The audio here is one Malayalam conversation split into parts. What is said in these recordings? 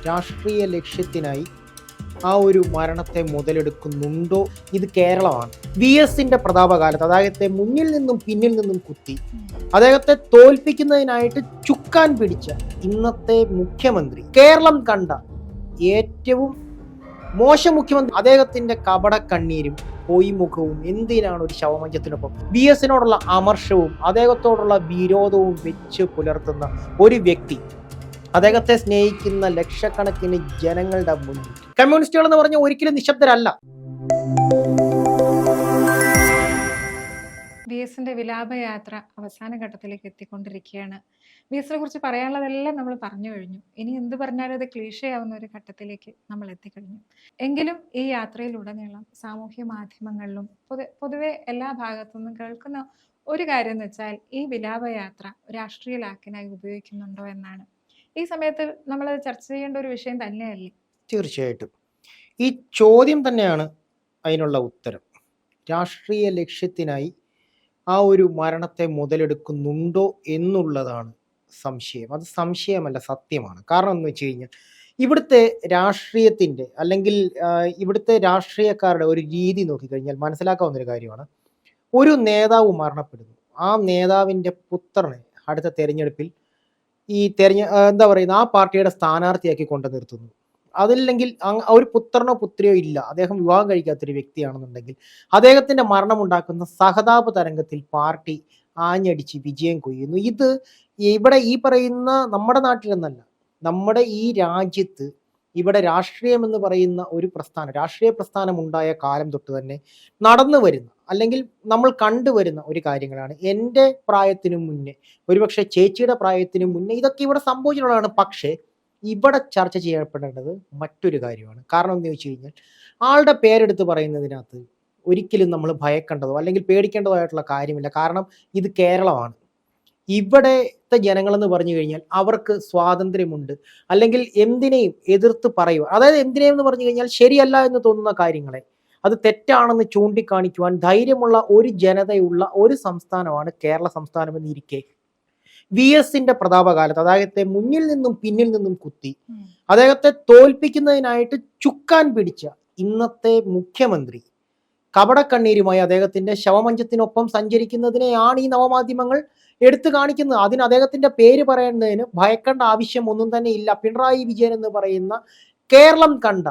രാഷ്ട്രീയ ലക്ഷ്യത്തിനായി ആ ഒരു മരണത്തെ മുതലെടുക്കുന്നുണ്ടോ? ഇത് കേരളമാണ്. വി എസിന്റെ പ്രതാപകാലത്ത് അദ്ദേഹത്തെ മുന്നിൽ നിന്നും പിന്നിൽ നിന്നും കുത്തി അദ്ദേഹത്തെ തോൽപ്പിക്കുന്നതിനായിട്ട് ചുക്കാൻ പിടിച്ച ഇന്നത്തെ മുഖ്യമന്ത്രി കേരളം കണ്ട ഏറ്റവും മോശം മുഖ്യമന്ത്രി അദ്ദേഹത്തിന്റെ കപട കണ്ണീരും പൊയ്മുഖവും എന്തിനാണ് ഒരു ശവമഞ്ചത്തിനൊപ്പം? ബി എസിനോടുള്ള അമർഷവും അദ്ദേഹത്തോടുള്ള വിരോധവും വെച്ച് പുലർത്തുന്ന ഒരു വ്യക്തി അദ്ദേഹത്തെ സ്നേഹിക്കുന്ന ലക്ഷക്കണക്കിന് ജനങ്ങളുടെ മുന്നിൽ. കമ്മ്യൂണിസ്റ്റുകൾ എന്ന് പറഞ്ഞാൽ ഒരിക്കലും നിശബ്ദരല്ല. വി എസിന്റെ വിലാപയാത്ര അവസാന ഘട്ടത്തിലേക്ക് എത്തിക്കൊണ്ടിരിക്കുകയാണ്. വി എസിനെ കുറിച്ച് പറയാനുള്ളതെല്ലാം നമ്മൾ പറഞ്ഞു കഴിഞ്ഞു. ഇനി എന്ത് പറഞ്ഞാലും അത് ക്ലീഷയാവുന്ന ഒരു ഘട്ടത്തിലേക്ക് നമ്മൾ എത്തിക്കഴിഞ്ഞു. എങ്കിലും ഈ യാത്രയിലുടനീളം സാമൂഹ്യ മാധ്യമങ്ങളിലും പൊതു പൊതുവെ എല്ലാ ഭാഗത്തു നിന്നും കേൾക്കുന്ന ഒരു കാര്യം എന്ന് വെച്ചാൽ ഈ വിലാപയാത്ര രാഷ്ട്രീയ ലാക്കിനായി ഉപയോഗിക്കുന്നുണ്ടോ എന്നാണ്. ഈ സമയത്ത് നമ്മൾ ചർച്ച ചെയ്യേണ്ട ഒരു വിഷയം തന്നെയല്ലേ? തീർച്ചയായിട്ടും. ഈ ചോദ്യം തന്നെയാണ് അതിനുള്ള ഉത്തരം. രാഷ്ട്രീയ ലക്ഷ്യത്തിനായി ആ ഒരു മരണത്തെ മുതലെടുക്കുന്നുണ്ടോ എന്നുള്ളതാണ് സംശയം. അത് സംശയമല്ല സത്യമാണ്. കാരണം എന്ന് വെച്ച് കഴിഞ്ഞാൽ ഇവിടുത്തെ രാഷ്ട്രീയത്തിന്റെ അല്ലെങ്കിൽ ഇവിടുത്തെ രാഷ്ട്രീയക്കാരുടെ ഒരു രീതി നോക്കിക്കഴിഞ്ഞാൽ മനസ്സിലാക്കാവുന്ന ഒരു കാര്യമാണ്. ഒരു നേതാവ് മരണപ്പെടുന്നു. ആ നേതാവിന്റെ പുത്രനെ അടുത്ത തെരഞ്ഞെടുപ്പിൽ ഈ തെരഞ്ഞ എന്താ പറയുന്ന ആ പാർട്ടിയുടെ സ്ഥാനാർത്ഥിയാക്കി കൊണ്ടു നിർത്തുന്നു. അതില്ലെങ്കിൽ ഒരു പുത്രനോ പുത്രിയോ ഇല്ല. അദ്ദേഹം വിവാഹം കഴിക്കാത്തൊരു വ്യക്തിയാണെന്നുണ്ടെങ്കിൽ അദ്ദേഹത്തിന്റെ മരണമുണ്ടാക്കുന്ന സഹതാപ തരംഗത്തിൽ പാർട്ടി ആഞ്ഞടിച്ച് വിജയം കൊയ്യുന്നു. ഇത് ഇവിടെ ഈ പറയുന്ന നമ്മുടെ നാട്ടിലെന്നല്ല നമ്മുടെ ഈ രാജ്യത്ത് ഇവിടെ രാഷ്ട്രീയം എന്ന് പറയുന്ന ഒരു പ്രസ്ഥാനം രാഷ്ട്രീയ പ്രസ്ഥാനം ഉണ്ടായ കാലം തൊട്ട് തന്നെ നടന്നു വരുന്ന അല്ലെങ്കിൽ നമ്മൾ കണ്ടുവരുന്ന ഒരു കാര്യങ്ങളാണ്. എന്റെ പ്രായത്തിനു മുന്നേ ഒരുപക്ഷെ ചേച്ചിയുടെ പ്രായത്തിനു മുന്നേ ഇതൊക്കെ ഇവിടെ സംഭവിച്ചിട്ടുള്ളതാണ്. പക്ഷേ ഇവിടെ ചർച്ച ചെയ്യപ്പെടേണ്ടത് മറ്റൊരു കാര്യമാണ്. കാരണം എന്ന് ചോദിച്ചു കഴിഞ്ഞാൽ ആളുടെ പേരെടുത്ത് പറയുന്നതിനകത്ത് ഒരിക്കലും നമ്മൾ ഭയക്കേണ്ടതോ അല്ലെങ്കിൽ പേടിക്കേണ്ടതോ ആയിട്ടുള്ള കാര്യമില്ല. കാരണം ഇത് കേരളമാണ്. ഇവിടത്തെ ജനങ്ങളെന്ന് പറഞ്ഞു കഴിഞ്ഞാൽ അവർക്ക് സ്വാതന്ത്ര്യമുണ്ട്. അല്ലെങ്കിൽ എന്തിനേയും എതിർത്ത് പറയുക. അതായത് എന്തിനേയും എന്ന് പറഞ്ഞു കഴിഞ്ഞാൽ ശരിയല്ല എന്ന് തോന്നുന്ന കാര്യങ്ങളെ. അത് തെറ്റാണെന്ന് ചൂണ്ടിക്കാണിക്കുവാൻ ധൈര്യമുള്ള ഒരു ജനതയുള്ള ഒരു സംസ്ഥാനമാണ് കേരള സംസ്ഥാനം എന്നിരിക്കെ വി എസിന്റെ പ്രതാപകാലത്ത് അദ്ദേഹത്തെ മുന്നിൽ നിന്നും പിന്നിൽ നിന്നും കുത്തി അദ്ദേഹത്തെ തോൽപ്പിക്കുന്നതിനായിട്ട് ചുക്കാൻ പിടിച്ച ഇന്നത്തെ മുഖ്യമന്ത്രി കപടക്കണ്ണീരുമായി അദ്ദേഹത്തിന്റെ ശവമഞ്ചത്തിനൊപ്പം സഞ്ചരിക്കുന്നതിനെയാണ് ഈ നവമാധ്യമങ്ങൾ എടുത്തു കാണിക്കുന്നത്. അതിന് അദ്ദേഹത്തിന്റെ പേര് പറയുന്നതിന് ഭയക്കേണ്ട ആവശ്യം ഒന്നും തന്നെ ഇല്ല. പിണറായി വിജയൻ എന്ന് പറയുന്ന കേരളം കണ്ട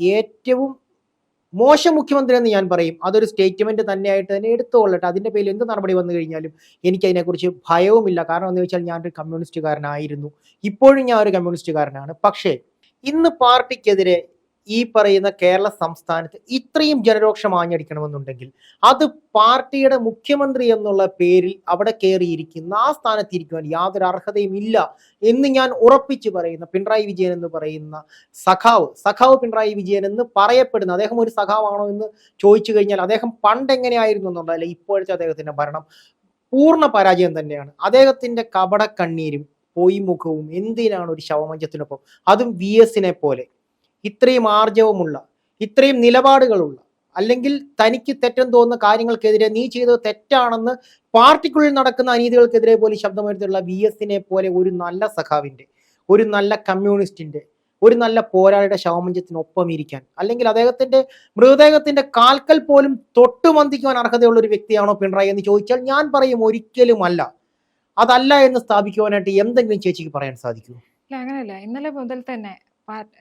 ഏറ്റവും മോശം മുഖ്യമന്ത്രി എന്ന് ഞാൻ പറയും. അതൊരു സ്റ്റേറ്റ്മെന്റ് തന്നെയായിട്ട് തന്നെ എടുത്തുകൊള്ളട്ടെ. അതിന്റെ പേരിൽ എന്ത് നടപടി വന്നു കഴിഞ്ഞാലും എനിക്ക് അതിനെക്കുറിച്ച് ഭയവുമില്ല. കാരണം എന്ന് വെച്ചാൽ ഞാൻ ഒരു കമ്മ്യൂണിസ്റ്റുകാരനായിരുന്നു. ഇപ്പോഴും ഞാൻ ഒരു കമ്മ്യൂണിസ്റ്റുകാരനാണ്. പക്ഷേ ഇന്ന് പാർട്ടിക്കെതിരെ ഈ പറയുന്ന കേരള സംസ്ഥാനത്ത് ഇത്രയും ജനരോക്ഷം ആഞ്ഞടിക്കണമെന്നുണ്ടെങ്കിൽ അത് പാർട്ടിയുടെ മുഖ്യമന്ത്രി എന്നുള്ള പേരിൽ അവിടെ കയറിയിരിക്കുന്ന ആ സ്ഥാനത്ത് ഇരിക്കുവാൻ യാതൊരു അർഹതയും ഇല്ല എന്ന് ഞാൻ ഉറപ്പിച്ചു പറയുന്ന പിണറായി വിജയൻ എന്ന് പറയുന്ന സഖാവ് സഖാവ് പിണറായി വിജയൻ എന്ന് പറയപ്പെടുന്ന അദ്ദേഹം ഒരു സഖാവാണോ എന്ന് ചോദിച്ചു കഴിഞ്ഞാൽ അദ്ദേഹം പണ്ട് എങ്ങനെയായിരുന്നു എന്നുള്ളതല്ല ഇപ്പോഴത്തെ അദ്ദേഹത്തിന്റെ ഭരണം പൂർണ പരാജയം തന്നെയാണ്. അദ്ദേഹത്തിന്റെ കപട കണ്ണീരും പൊയ്മുഖവും എന്തിനാണ് ഒരു ശവമഞ്ചത്തിനൊപ്പം? അതും വി എസിനെ പോലെ. ഇത്രയും ആർജവമുള്ള ഇത്രയും നിലപാടുകളുള്ള അല്ലെങ്കിൽ തനിക്ക് തെറ്റെന്ന് തോന്നുന്ന കാര്യങ്ങൾക്കെതിരെ നീ ചെയ്തത് തെറ്റാണെന്ന് പാർട്ടിക്കുള്ളിൽ നടക്കുന്ന അനീതികൾക്കെതിരെ പോലും ശബ്ദമുയർത്തിയുള്ള വി എസിനെ പോലെ ഒരു നല്ല സഖാവിന്റെ ഒരു നല്ല കമ്മ്യൂണിസ്റ്റിന്റെ ഒരു നല്ല പോരാളിയുടെ ശവമഞ്ചത്തിനൊപ്പം ഇരിക്കാൻ അല്ലെങ്കിൽ അദ്ദേഹത്തിന്റെ മൃതദേഹത്തിന്റെ കാൽക്കൽ പോലും തൊട്ടുമന്തിക്കുവാൻ അർഹതയുള്ള ഒരു വ്യക്തിയാണോ പിണറായി എന്ന് ചോദിച്ചാൽ ഞാൻ പറയും ഒരിക്കലും അല്ല അതല്ല എന്ന് സ്ഥാപിക്കുവാനായിട്ട് എന്തെങ്കിലും ചേച്ചിക്ക് പറയാൻ സാധിക്കുമോ? അങ്ങനെയല്ല. ഇന്നലെ മുതൽ തന്നെ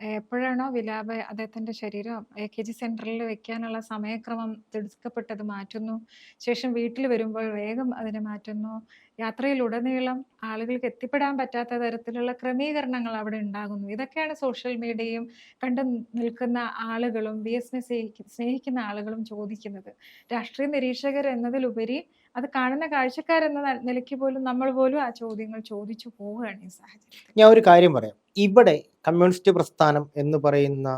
എപ്പോഴാണോ വിലാപ അദ്ദേഹത്തിന്റെ ശരീരം എ കെ ജി സെന്ററിൽ വെക്കാനുള്ള സമയക്രമം തിടുക്കപ്പെട്ടത് മാറ്റുന്നു. ശേഷം വീട്ടിൽ വരുമ്പോൾ വേഗം അതിനെ മാറ്റുന്നു. യാത്രയിലുടനീളം ആളുകൾക്ക് എത്തിപ്പെടാൻ പറ്റാത്ത തരത്തിലുള്ള ക്രമീകരണങ്ങൾ അവിടെ ഉണ്ടാകുന്നു. ഇതൊക്കെയാണ് സോഷ്യൽ മീഡിയയും കണ്ടു നിൽക്കുന്ന ആളുകളും ബി എസിനെ സ്നേഹിക്കുന്ന ആളുകളും ചോദിക്കുന്നത്. രാഷ്ട്രീയ നിരീക്ഷകർ എന്നതിലുപരി അത് കാണുന്ന കാഴ്ചക്കാരെന്ന നിലയ്ക്ക് പോലും നമ്മൾ പോലും ആ ചോദ്യങ്ങൾ ചോദിച്ചു പോവുകയാണ് ഈ സാഹചര്യം ഞാൻ ഒരു കാര്യം പറയാം. ഇവിടെ കമ്മ്യൂണിസ്റ്റ് പ്രസ്ഥാനം എന്ന് പറയുന്ന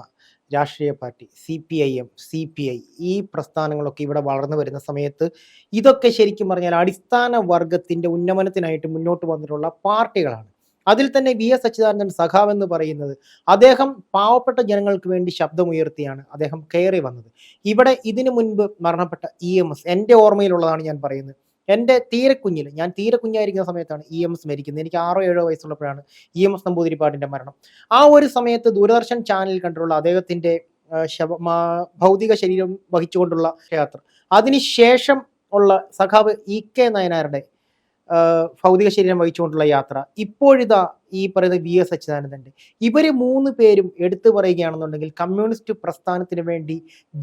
രാഷ്ട്രീയ party C P I M C P I ഈ പ്രസ്ഥാനങ്ങളൊക്കെ ഇവിടെ വളർന്നു വരുന്ന സമയത്ത് ഇതൊക്കെ ശരിക്കും പറഞ്ഞാൽ അടിസ്ഥാന വർഗത്തിന്റെ ഉന്നമനത്തിനായിട്ട് മുന്നോട്ട് വന്നിട്ടുള്ള പാർട്ടികളാണ്. അതിൽ തന്നെ വി എസ് അച്യുതാനന്ദൻ സഖാവ് എന്ന് പറയുന്നത് അദ്ദേഹം പാവപ്പെട്ട ജനങ്ങൾക്ക് വേണ്ടി ശബ്ദമുയർത്തിയാണ് അദ്ദേഹം കയറി വന്നത്. ഇവിടെ ഇതിനു മുൻപ് മരണപ്പെട്ട ഇ എം എസ് എന്റെ ഓർമ്മയിലുള്ളതാണ് ഞാൻ പറയുന്നത്. എന്റെ തീരെ കുഞ്ഞിൽ ഞാൻ തീരെ കുഞ്ഞായിരിക്കുന്ന സമയത്താണ് ഇ എം എസ് മരിക്കുന്നത്. എനിക്ക് ആറോ ഏഴോ വയസ്സുള്ളപ്പോഴാണ് ഇ എം എസ് നമ്പൂതിരിപ്പാടിന്റെ മരണം. ആ ഒരു സമയത്ത് ദൂരദർശൻ ചാനലിൽ കണ്ടിട്ടുള്ള അദ്ദേഹത്തിന്റെ ശവ ഭൗതിക ശരീരം വഹിച്ചുകൊണ്ടുള്ള യാത്ര അതിനുശേഷം ഉള്ള സഖാവ് ഇ കെ നയനാരുടെ ഭൗതിക ശരീരം വഹിച്ചുകൊണ്ടുള്ള യാത്ര. ഇപ്പോഴിതാ ഈ പറയുന്ന വി എസ് അച്യുതാനന്ദന്റെ. ഇവർ മൂന്ന് പേരും എടുത്തു പറയുകയാണെന്നുണ്ടെങ്കിൽ കമ്മ്യൂണിസ്റ്റ് പ്രസ്ഥാനത്തിന് വേണ്ടി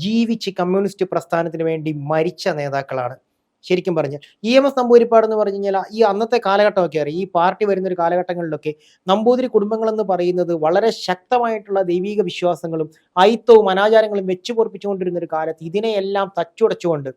ജീവിച്ച് കമ്മ്യൂണിസ്റ്റ് പ്രസ്ഥാനത്തിന് വേണ്ടി മരിച്ച നേതാക്കളാണ്. ശരിക്കും പറഞ്ഞാൽ ഇ എം എസ് നമ്പൂതിരിപ്പാട് എന്ന് പറഞ്ഞു കഴിഞ്ഞാൽ ഈ അന്നത്തെ കാലഘട്ടമൊക്കെ അറിയാം. ഈ പാർട്ടി വരുന്ന ഒരു കാലഘട്ടങ്ങളിലൊക്കെ നമ്പൂതിരി കുടുംബങ്ങൾ എന്ന് പറയുന്നത് വളരെ ശക്തമായിട്ടുള്ള ദൈവിക വിശ്വാസങ്ങളും ഐത്തവും അനാചാരങ്ങളും വെച്ചു പൊറപ്പിച്ചുകൊണ്ടിരുന്ന ഒരു കാലത്ത് ഇതിനെയെല്ലാം തച്ചുടച്ചുകൊണ്ട്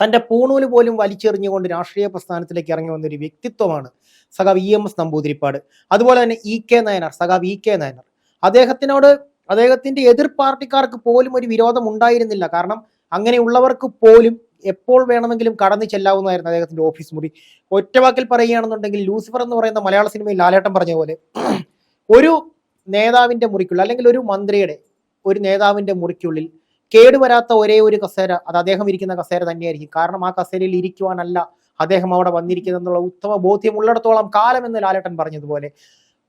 തന്റെ പൂണൂൽ പോലും വലിച്ചെറിഞ്ഞുകൊണ്ട് രാഷ്ട്രീയ പ്രസ്ഥാനത്തിലേക്ക് ഇറങ്ങി വന്ന ഒരു വ്യക്തിത്വമാണ് സഖാവ് ഇ എം എസ് നമ്പൂതിരിപ്പാട്. അതുപോലെ തന്നെ ഇ കെ നയനാർ സഖാവ് ഇ കെ നയനാർ. അദ്ദേഹത്തിനോട് അദ്ദേഹത്തിന്റെ എതിർ പാർട്ടിക്കാർക്ക് പോലും ഒരു വിരോധം ഉണ്ടായിരുന്നില്ല. കാരണം അങ്ങനെയുള്ളവർക്ക് പോലും എപ്പോൾ വേണമെങ്കിലും കടന്നു ചെല്ലാവുന്നതായിരുന്നു അദ്ദേഹത്തിന്റെ ഓഫീസ് മുറി. ഒറ്റവാക്കിൽ പറയുകയാണെന്നുണ്ടെങ്കിൽ ലൂസിഫർ എന്ന് പറയുന്ന മലയാള സിനിമയിൽ ലാലേട്ടൻ പറഞ്ഞ പോലെ ഒരു നേതാവിന്റെ മുറിക്കുള്ളിൽ അല്ലെങ്കിൽ ഒരു മന്ത്രിയുടെ ഒരു നേതാവിന്റെ മുറിക്കുള്ളിൽ കേടുവരാത്ത ഒരേ ഒരു കസേര അത് അദ്ദേഹം ഇരിക്കുന്ന കസേര തന്നെയായിരിക്കും. കാരണം ആ കസേരയിൽ ഇരിക്കുവാനല്ല അദ്ദേഹം അവിടെ വന്നിരിക്കുന്നത് എന്നുള്ള ഉത്തമ ബോധ്യം ഉള്ളിടത്തോളം കാലം എന്ന് ലാലേട്ടൻ പറഞ്ഞതുപോലെ.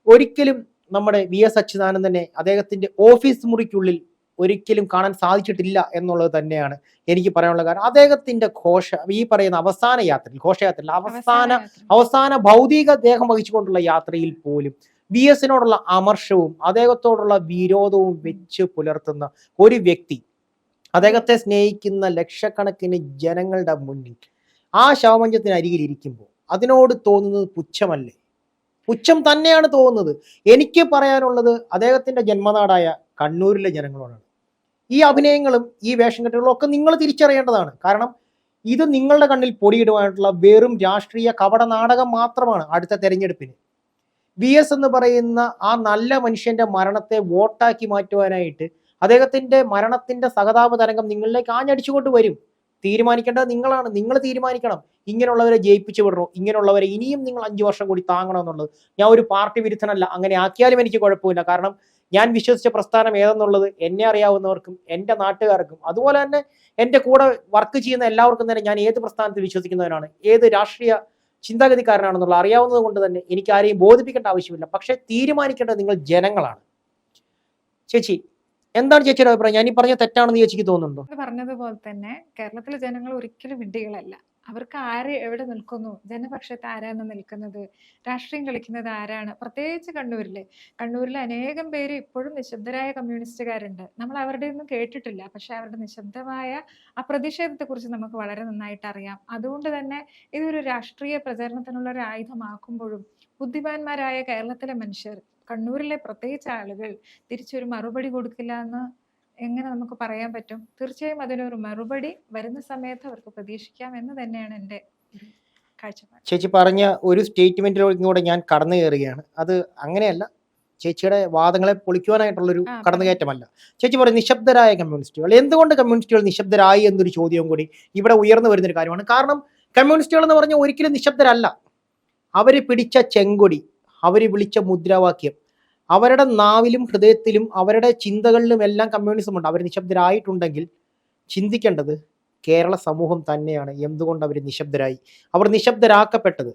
ഒരിക്കലും നമ്മുടെ വി എസ് അച്യുതാനന്ദനെ അദ്ദേഹത്തിന്റെ ഓഫീസ് മുറിക്കുള്ളിൽ ഒരിക്കലും കാണാൻ സാധിച്ചിട്ടില്ല എന്നുള്ളത് തന്നെയാണ് എനിക്ക് പറയാനുള്ള കാരണം അദ്ദേഹത്തിന്റെ ഘോഷ ഈ പറയുന്ന അവസാന യാത്രയിൽ ഘോഷയാത്രയിൽ അവസാന അവസാന ഭൗതിക ദേഹം വഹിച്ചുകൊണ്ടുള്ള യാത്രയിൽ പോലും വി എസിനോടുള്ള അമർഷവും അദ്ദേഹത്തോടുള്ള വിരോധവും വെച്ച് പുലർത്തുന്ന ഒരു വ്യക്തി അദ്ദേഹത്തെ സ്നേഹിക്കുന്ന ലക്ഷക്കണക്കിന് ജനങ്ങളുടെ മുന്നിൽ ആ ശവമഞ്ചത്തിന് അരികിൽ ഇരിക്കുമ്പോൾ അതിനോട് തോന്നുന്നത് പുച്ഛമല്ലേ? പുച്ഛം തന്നെയാണ് തോന്നുന്നത്. എനിക്ക് പറയാനുള്ളത് അദ്ദേഹത്തിന്റെ ജന്മനാടായ കണ്ണൂരിലെ ജനങ്ങളോടാണ്. ഈ അഭിനയങ്ങളും ഈ വേഷം കെട്ടുകളും ഒക്കെ നിങ്ങൾ തിരിച്ചറിയേണ്ടതാണ്. കാരണം ഇത് നിങ്ങളുടെ കണ്ണിൽ പൊടിയിടുവാനായിട്ടുള്ള വെറും രാഷ്ട്രീയ കപട നാടകം മാത്രമാണ് അടുത്ത തെരഞ്ഞെടുപ്പിന്. വി എസ് എന്ന് പറയുന്ന ആ നല്ല മനുഷ്യന്റെ മരണത്തെ വോട്ടാക്കി മാറ്റുവാനായിട്ട് അദ്ദേഹത്തിന്റെ മരണത്തിന്റെ സഹതാപ തരംഗം നിങ്ങളിലേക്ക് ആഞ്ഞടിച്ചുകൊണ്ട് വരും. തീരുമാനിക്കേണ്ടത് നിങ്ങളാണ്. നിങ്ങൾ തീരുമാനിക്കണം. ഇങ്ങനെയുള്ളവരെ ജയിപ്പിച്ചു വിടണോ? ഇങ്ങനെയുള്ളവരെ ഇനിയും നിങ്ങൾ അഞ്ചു വർഷം കൂടി താങ്ങണം എന്നുള്ളത്. ഞാൻ ഒരു പാർട്ടി വിരുദ്ധനല്ല. അങ്ങനെ ആക്കിയാലും എനിക്ക് കുഴപ്പമില്ല. കാരണം ഞാൻ വിശ്വസിച്ച പ്രസ്ഥാനം ഏതെന്നുള്ളത് എന്നെ അറിയാവുന്നവർക്കും എന്റെ നാട്ടുകാർക്കും അതുപോലെ തന്നെ എന്റെ കൂടെ വർക്ക് ചെയ്യുന്ന എല്ലാവർക്കും തന്നെ ഞാൻ ഏത് പ്രസ്ഥാനത്തിൽ വിശ്വസിക്കുന്നവനാണ്? ഏത് രാഷ്ട്രീയ ചിന്താഗതിക്കാരനാണെന്നുള്ള അറിയാവുന്നത് കൊണ്ട് തന്നെ എനിക്ക് ആരെയും ബോധിപ്പിക്കേണ്ട ആവശ്യമില്ല. പക്ഷെ തീരുമാനിക്കേണ്ടത് നിങ്ങൾ ജനങ്ങളാണ്. ചേച്ചി എന്താണ് ചേച്ചിയുടെ അഭിപ്രായം? ഞാൻ ഈ പറഞ്ഞ തെറ്റാണെന്ന് ചേച്ചിക്ക് തോന്നുന്നുണ്ടോ? പറഞ്ഞതുപോലെ തന്നെ കേരളത്തിലെ ജനങ്ങൾ ഒരിക്കലും വിഡ്ഢികളല്ല. അവർക്ക് ആര് എവിടെ നിൽക്കുന്നു? ജനപക്ഷത്ത് ആരാണ് നിൽക്കുന്നത്? രാഷ്ട്രീയം കളിക്കുന്നത് ആരാണ്? പ്രത്യേകിച്ച് കണ്ണൂരിൽ കണ്ണൂരിൽ അനേകം പേര് ഇപ്പോഴും നിശബ്ദരായ കമ്മ്യൂണിസ്റ്റുകാരുണ്ട്. നമ്മൾ അവരുടെ ഒന്നും കേട്ടിട്ടില്ല. പക്ഷെ അവരുടെ നിശബ്ദമായ ആ പ്രതിഷേധത്തെക്കുറിച്ച് നമുക്ക് വളരെ നന്നായിട്ട് അറിയാം. അതുകൊണ്ട് തന്നെ ഇതൊരു രാഷ്ട്രീയ പ്രചരണത്തിനുള്ള ഒരു ആയുധമാക്കുമ്പോഴും ബുദ്ധിമാന്മാരായ കേരളത്തിലെ മനുഷ്യർ കണ്ണൂരിലെ പ്രത്യേകിച്ച് ആളുകൾ തിരിച്ചൊരു മറുപടി കൊടുക്കില്ല എന്ന് എങ്ങനെ നമുക്ക് പറയാൻ പറ്റും? തീർച്ചയായും അതിനൊരു മറുപടി വരുന്ന സമയത്ത് അവർക്ക് പ്രതീക്ഷിക്കാം എന്ന് തന്നെയാണ് എന്റെ കാഴ്ചപ്പാട്. ചേച്ചി പറഞ്ഞ ഒരു സ്റ്റേറ്റ്മെന്റിലൂടെ ഞാൻ കടന്നു കയറുകയാണ്. അത് അങ്ങനെയല്ല. ചേച്ചിയുടെ വാദങ്ങളെ പൊളിക്കുവാനായിട്ടുള്ളൊരു കടന്നുകയറ്റമല്ല ചേച്ചി പറയും നിശബ്ദരായ കമ്മ്യൂണിസ്റ്റുകൾ. എന്തുകൊണ്ട് കമ്മ്യൂണിസ്റ്റുകൾ നിശബ്ദരായി എന്നൊരു ചോദ്യവും കൂടി ഇവിടെ ഉയർന്നു വരുന്നൊരു കാര്യമാണ്. കാരണം കമ്മ്യൂണിസ്റ്റുകൾ എന്ന് പറഞ്ഞാൽ ഒരിക്കലും നിശബ്ദരല്ല. അവർ പിടിച്ച ചെങ്കൊടി അവർ വിളിച്ച മുദ്രാവാക്യം. അവരുടെ നാവിലും ഹൃദയത്തിലും അവരുടെ ചിന്തകളിലും എല്ലാം കമ്മ്യൂണിസം ഉണ്ട്. അവർ നിശബ്ദരായിട്ടുണ്ടെങ്കിൽ ചിന്തിക്കേണ്ടത് കേരള സമൂഹം തന്നെയാണ്. എന്തുകൊണ്ട് അവർ നിശബ്ദരായി? അവർ നിശബ്ദരാക്കപ്പെട്ടത്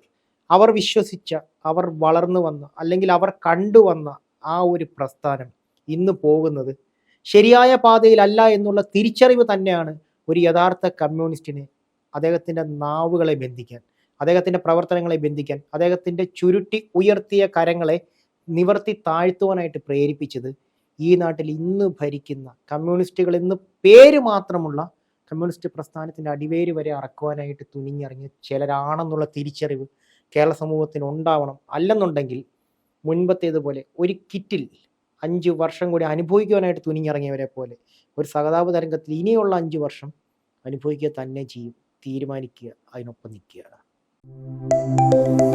അവർ വിശ്വസിച്ച അവർ വളർന്നു വന്ന അല്ലെങ്കിൽ അവർ കണ്ടുവന്ന ആ ഒരു പ്രസ്ഥാനം ഇന്ന് പോകുന്നത് ശരിയായ പാതയിലല്ല എന്നുള്ള തിരിച്ചറിവ് തന്നെയാണ് ഒരു യഥാർത്ഥ കമ്മ്യൂണിസ്റ്റിനെ അദ്ദേഹത്തിന്റെ നാവുകളെ ബന്ധിക്കാൻ. അദ്ദേഹത്തിന്റെ പ്രവർത്തനങ്ങളെ ബന്ധിക്കാൻ അദ്ദേഹത്തിന്റെ ചുരുട്ടി ഉയർത്തിയ കരങ്ങളെ നിവർത്തി താഴ്ത്തുവാനായിട്ട് പ്രേരിപ്പിച്ചത് ഈ നാട്ടിൽ ഇന്ന് ഭരിക്കുന്ന കമ്മ്യൂണിസ്റ്റുകൾ എന്ന് പേര് മാത്രമുള്ള കമ്മ്യൂണിസ്റ്റ് പ്രസ്ഥാനത്തിന്റെ അടിവേര് വരെ അറക്കുവാനായിട്ട് തുനിഞ്ഞിറങ്ങിയ ചിലരാണെന്നുള്ള തിരിച്ചറിവ് കേരള സമൂഹത്തിന് ഉണ്ടാവണം അല്ലെന്നുണ്ടെങ്കിൽ മുൻപത്തേതുപോലെ ഒരു കിറ്റിൽ അഞ്ച് വർഷം കൂടി അനുഭവിക്കുവാനായിട്ട് തുനിഞ്ഞിറങ്ങിയവരെ പോലെ ഒരു സഹതാപ തരംഗത്തിൽ ഇനിയുള്ള അഞ്ച് വർഷം അനുഭവിക്കുക തന്നെ ചെയ്യും തീരുമാനിക്കുക അതിനൊപ്പം നിൽക്കുക Música